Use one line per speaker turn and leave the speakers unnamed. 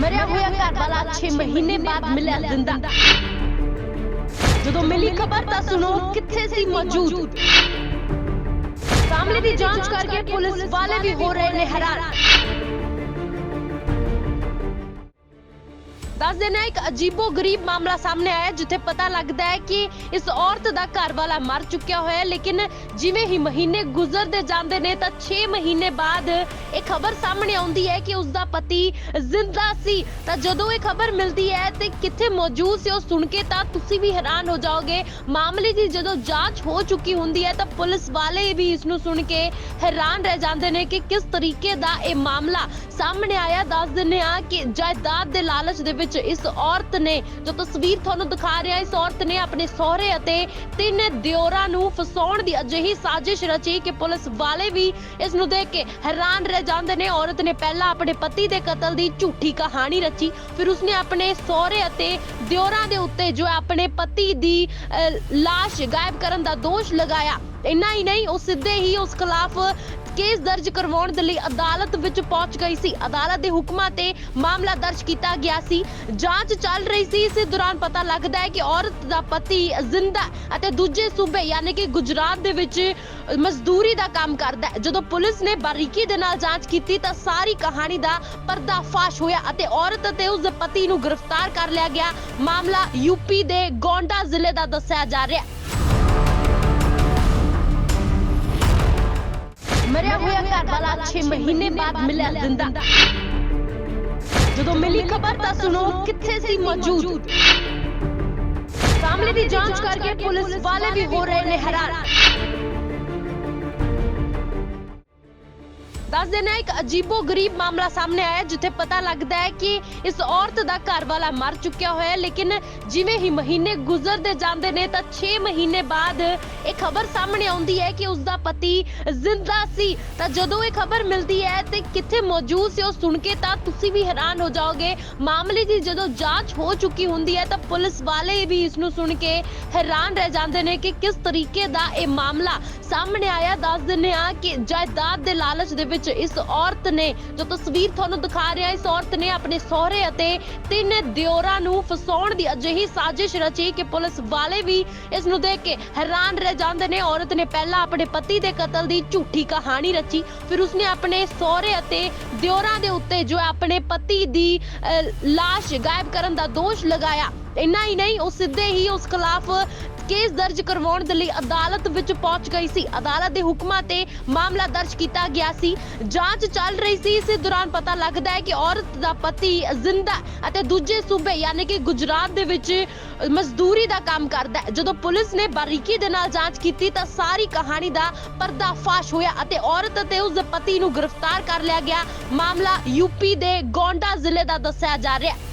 ਮਰਿਆ ਹੋਇਆ ਘਰ ਵਾਲਾ 6 ਮਹੀਨੇ ਬਾਅਦ ਮਿਲਿਆ ਜ਼ਿੰਦਾ ਜਦੋਂ ਮਿਲੀ ਖਬਰ ਤਾਂ ਸੁਣੋ ਕਿੱਥੇ ਸੀ ਮੌਜੂਦ। ਮਾਮਲੇ ਦੀ ਜਾਂਚ ਕਰਕੇ ਪੁਲਿਸ ਵਾਲੇ ਵੀ ਹੋ ਰਹੇ ਨੇ ਹੈਰਾਨ। ਦੱਸ ਦੇਣਾ ਇੱਕ ਅਜੀਬੋ ਗਰੀਬ ਮਾਮਲਾ ਸਾਹਮਣੇ ਆਇਆ ਜਿੱਥੇ ਪਤਾ ਲੱਗਦਾ ਹੈ ਕਿ ਇਸ ਔਰਤ ਦਾ ਘਰ ਵਾਲਾ ਮਰ ਚੁੱਕਿਆ ਹੋਇਆ ਹੈ, ਲੇਕਿਨ ਜਿਵੇਂ ਹੀ ਮਹੀਨੇ ਗੁਜ਼ਰਦੇ ਜਾਂਦੇ ਨੇ, ਤਾਂ 6 ਮਹੀਨੇ ਬਾਅਦ ਇਹ ਖਬਰ ਸਾਹਮਣੇ ਆਉਂਦੀ ਹੈ ਕਿ ਉਸ ਦਾ ਪਤੀ ਜ਼ਿੰਦਾ ਸੀ। ਤਾਂ ਜਦੋਂ ਇਹ ਖਬਰ ਮਿਲਦੀ ਹੈ ਤੇ ਕਿੱਥੇ ਮੌਜੂਦ ਸੀ ਉਹ ਸੁਣ ਕੇ ਤਾਂ ਤੁਸੀਂ ਵੀ ਹੈਰਾਨ ਹੋ ਜਾਓਗੇ। ਮਾਮਲੇ ਦੀ ਜਦੋਂ ਜਾਂਚ ਹੋ ਚੁੱਕੀ ਹੁੰਦੀ ਹੈ, ਤਾਂ ਪੁਲਿਸ ਵਾਲੇ ਵੀ ਇਸ ਨੂੰ ਸੁਣ ਕੇ ਹੈਰਾਨ ਰਹਿ ਜਾਂਦੇ ਨੇ ਕਿ ਕਿਸ ਤਰੀਕੇ ਦਾ ਇਹ ਮਾਮਲਾ ਸਾਹਮਣੇ ਆਇਆ। ਦੱਸ ਦਿੰਦੇ ਆ ਕਿ ਜਾਇਦਾਦ ਦੇ ਲਾਲਚ ਦੇ ਵਿੱਚ ਇਸ ਔਰਤ ਨੇ ਜੋ ਤਸਵੀਰ ਤੁਹਾਨੂੰ ਦਿਖਾ ਰਿਹਾ, ਇਸ ਔਰਤ ਨੇ ਆਪਣੇ ਸਹੁਰੇ ਅਤੇ ਤਿੰਨ ਦਿਓਰਾਂ ਨੂੰ ਫਸਾਉਣ ਦੀ ਅਜਿਹੀ ਸਾਜ਼ਿਸ਼ ਰਚੀ ਕਿ ਪੁਲਿਸ ਵਾਲੇ ਵੀ ਇਸ ਨੂੰ ਦੇਖ ਕੇ ਹੈਰਾਨ ਰਹਿ ਜਾਂਦੇ ਨੇ। ਔਰਤ ਨੇ ਪਹਿਲਾਂ ਆਪਣੇ ਪਤੀ ਦੇ ਕਤਲ ਦੀ ਝੂਠੀ ਕਹਾਣੀ ਰਚੀ, ਫਿਰ ਉਸਨੇ ਆਪਣੇ ਸਹੁਰੇ ਅਤੇ ਦਿਓਰਾਂ ਦੇ ਉੱਤੇ ਜੋ ਆਪਣੇ ਪਤੀ ਦੀ ਲਾਸ਼ ਗਾਇਬ ਕਰਨ ਦਾ ਦੋਸ਼ ਲਗਾਇਆ। ਇੰਨਾ ਹੀ ਨਹੀਂ, ਉਹ ਸਿੱਧੇ ਹੀ ਉਸ ਖਿਲਾਫ ਕੇਸ ਦਰਜ ਕਰਵਾਉਣ ਦੇ ਲਈ ਅਦਾਲਤ ਵਿੱਚ ਪਹੁੰਚ ਗਈ ਸੀ। ਅਦਾਲਤ ਦੇ ਹੁਕਮਾਂ ਤੇ ਮਾਮਲਾ ਦਰਜ ਕੀਤਾ ਗਿਆ ਸੀ। ਜਾਂਚ ਚੱਲ ਰਹੀ ਸੀ। ਇਸ ਦੌਰਾਨ ਪਤਾ ਲੱਗਦਾ ਹੈ ਕਿ ਔਰਤ ਦਾ ਪਤੀ ਜ਼ਿੰਦਾ ਅਤੇ ਦੂਜੇ ਸੂਬੇ ਯਾਨੀ ਕਿ ਗੁਜਰਾਤ ਦੇ ਵਿੱਚ ਮਜ਼ਦੂਰੀ ਦਾ ਕੰਮ ਕਰਦਾ ਹੈ। ਜਦੋਂ ਪੁਲਿਸ ਨੇ ਬਾਰੀਕੀ ਦੇ ਨਾਲ ਜਾਂਚ ਕੀਤੀ ਤਾਂ ਸਾਰੀ ਕਹਾਣੀ ਦਾ ਪਰਦਾਫਾਸ਼ ਹੋਇਆ ਅਤੇ ਔਰਤ ਅਤੇ ਉਸ ਦੇ ਪਤੀ ਨੂੰ ਗ੍ਰਿਫਤਾਰ ਕਰ ਲਿਆ ਗਿਆ। ਮਾਮਲਾ ਯੂਪੀ ਦੇ ਗੋਂਡਾ ਜ਼ਿਲ੍ਹੇ ਦਾ ਦੱਸਿਆ ਜਾ ਰਿਹਾ ਹੈ। ਮਰਿਆ ਹੋਇਆ ਘਰ ਵਾਲਾ 6 ਮਹੀਨੇ ਬਾਅਦ ਮਿਲਿਆ ਜ਼ਿੰਦਾ ਜਦੋਂ ਮਿਲੀ ਖਬਰ ਤਾਂ ਸੁਣੋ ਕਿੱਥੇ ਸੀ ਮੌਜੂਦ। ਮਾਮਲੇ ਦੀ ਜਾਂਚ ਕਰਕੇ ਪੁਲਿਸ ਵਾਲੇ ਵੀ ਹੋ ਰਹੇ ਨੇ ਹੈਰਾਨ। ਦੱਸ ਦੇਣਾ ਇੱਕ ਅਜੀਬੋ ਗਰੀਬ ਮਾਮਲਾ ਸਾਹਮਣੇ ਆਇਆ ਜਿੱਥੇ ਪਤਾ ਲੱਗਦਾ ਹੈ ਕਿ ਇਸ ਔਰਤ ਦਾ ਘਰ ਵਾਲਾ ਮਰ ਚੁੱਕਿਆ ਹੋਇਆ ਹੈ, ਲੇਕਿਨ ਜਿਵੇਂ ਹੀ ਮਹੀਨੇ ਗੁਜ਼ਰਦੇ ਜਾਂਦੇ ਨੇ, ਤਾਂ 6 ਮਹੀਨੇ ਬਾਅਦ ਇਹ ਖਬਰ ਸਾਹਮਣੇ ਆਉਂਦੀ ਹੈ ਕਿ ਉਸ ਦਾ ਪਤੀ ਜ਼ਿੰਦਾ ਸੀ। ਤਾਂ ਜਦੋਂ ਇਹ ਖਬਰ ਮਿਲਦੀ ਹੈ ਤੇ ਕਿੱਥੇ ਮੌਜੂਦ ਸੀ ਉਹ ਸੁਣ ਕੇ ਤਾਂ ਤੁਸੀਂ ਵੀ ਹੈਰਾਨ ਹੋ ਜਾਓਗੇ। ਮਾਮਲੇ ਦੀ ਜਦੋਂ ਜਾਂਚ ਹੋ ਚੁੱਕੀ ਹੁੰਦੀ ਹੈ, ਤਾਂ ਪੁਲਿਸ ਵਾਲੇ ਵੀ ਇਸ ਨੂੰ ਸੁਣ ਕੇ ਹੈਰਾਨ ਰਹਿ ਜਾਂਦੇ ਨੇ ਕਿ ਕਿਸ ਤਰੀਕੇ ਦਾ ਇਹ ਮਾਮਲਾ ਸਾਹਮਣੇ ਆਇਆ। ਦੱਸ ਦਿੰਦੇ ਆ ਕਿ ਜਾਇਦਾਦ ਦੇ ਲਾਲਚ ਦੇ ਵਿੱਚ ਇਸ ਔਰਤ ਨੇ ਜੋ ਤਸਵੀਰ ਤੁਹਾਨੂੰ ਦਿਖਾ ਰਿਹਾ, ਇਸ ਔਰਤ ਨੇ ਆਪਣੇ ਸਹੁਰੇ ਅਤੇ ਤਿੰਨ ਦਿਓਰਾਂ ਨੂੰ ਫਸਾਉਣ ਦੀ ਅਜਿਹੀ ਸਾਜ਼ਿਸ਼ ਰਚੀ ਕਿ ਪੁਲਿਸ ਵਾਲੇ ਵੀ ਇਸ ਨੂੰ ਦੇਖ ਕੇ ਹੈਰਾਨ ਰਹਿ ਜਾਂਦੇ ਨੇ। ਔਰਤ ਨੇ ਪਹਿਲਾਂ ਆਪਣੇ ਪਤੀ ਦੇ ਕਤਲ ਦੀ ਝੂਠੀ ਕਹਾਣੀ ਰਚੀ, ਫਿਰ ਉਸਨੇ ਆਪਣੇ ਸਹੁਰੇ ਅਤੇ ਦਿਓਰਾਂ ਦੇ ਉੱਤੇ ਜੋ ਆਪਣੇ ਪਤੀ ਦੀ ਲਾਸ਼ ਗਾਇਬ ਕਰਨ ਦਾ ਦੋਸ਼ ਲਗਾਇਆ। ਇੰਨਾ ਹੀ ਨਹੀਂ, ਉਹ ਸਿੱਧੇ ਹੀ ਉਸ ਖਿਲਾਫ ਕੇਸ ਦਰਜ ਕਰਵਾਉਣ ਦੇ ਲਈ ਅਦਾਲਤ ਵਿੱਚ ਪਹੁੰਚ ਗਈ ਸੀ। ਅਦਾਲਤ ਦੇ ਹੁਕਮਾਂ ਤੇ ਮਾਮਲਾ ਦਰਜ ਕੀਤਾ ਗਿਆ ਸੀ। ਜਾਂਚ ਚੱਲ ਰਹੀ ਸੀ। ਇਸ ਦੌਰਾਨ ਪਤਾ ਲੱਗਦਾ ਹੈ ਕਿ ਔਰਤ ਦਾ ਪਤੀ ਜ਼ਿੰਦਾ ਅਤੇ ਦੂਜੇ ਸੂਬੇ ਯਾਨੀ ਕਿ ਗੁਜਰਾਤ ਦੇ ਵਿੱਚ ਮਜ਼ਦੂਰੀ ਦਾ ਕੰਮ ਕਰਦਾ ਹੈ। ਜਦੋਂ ਪੁਲਿਸ ਨੇ ਬਾਰੀਕੀ ਦੇ ਨਾਲ ਜਾਂਚ ਕੀਤੀ ਤਾਂ ਸਾਰੀ ਕਹਾਣੀ ਦਾ ਪਰਦਾਫਾਸ਼ ਹੋਇਆ ਅਤੇ ਔਰਤ ਅਤੇ ਉਸ ਦੇ ਪਤੀ ਨੂੰ ਗ੍ਰਿਫਤਾਰ ਕਰ ਲਿਆ ਗਿਆ। ਮਾਮਲਾ ਯੂਪੀ ਦੇ ਗੋਂਡਾ ਜ਼ਿਲ੍ਹੇ ਦਾ ਦੱਸਿਆ ਜਾ ਰਿਹਾ ਹੈ।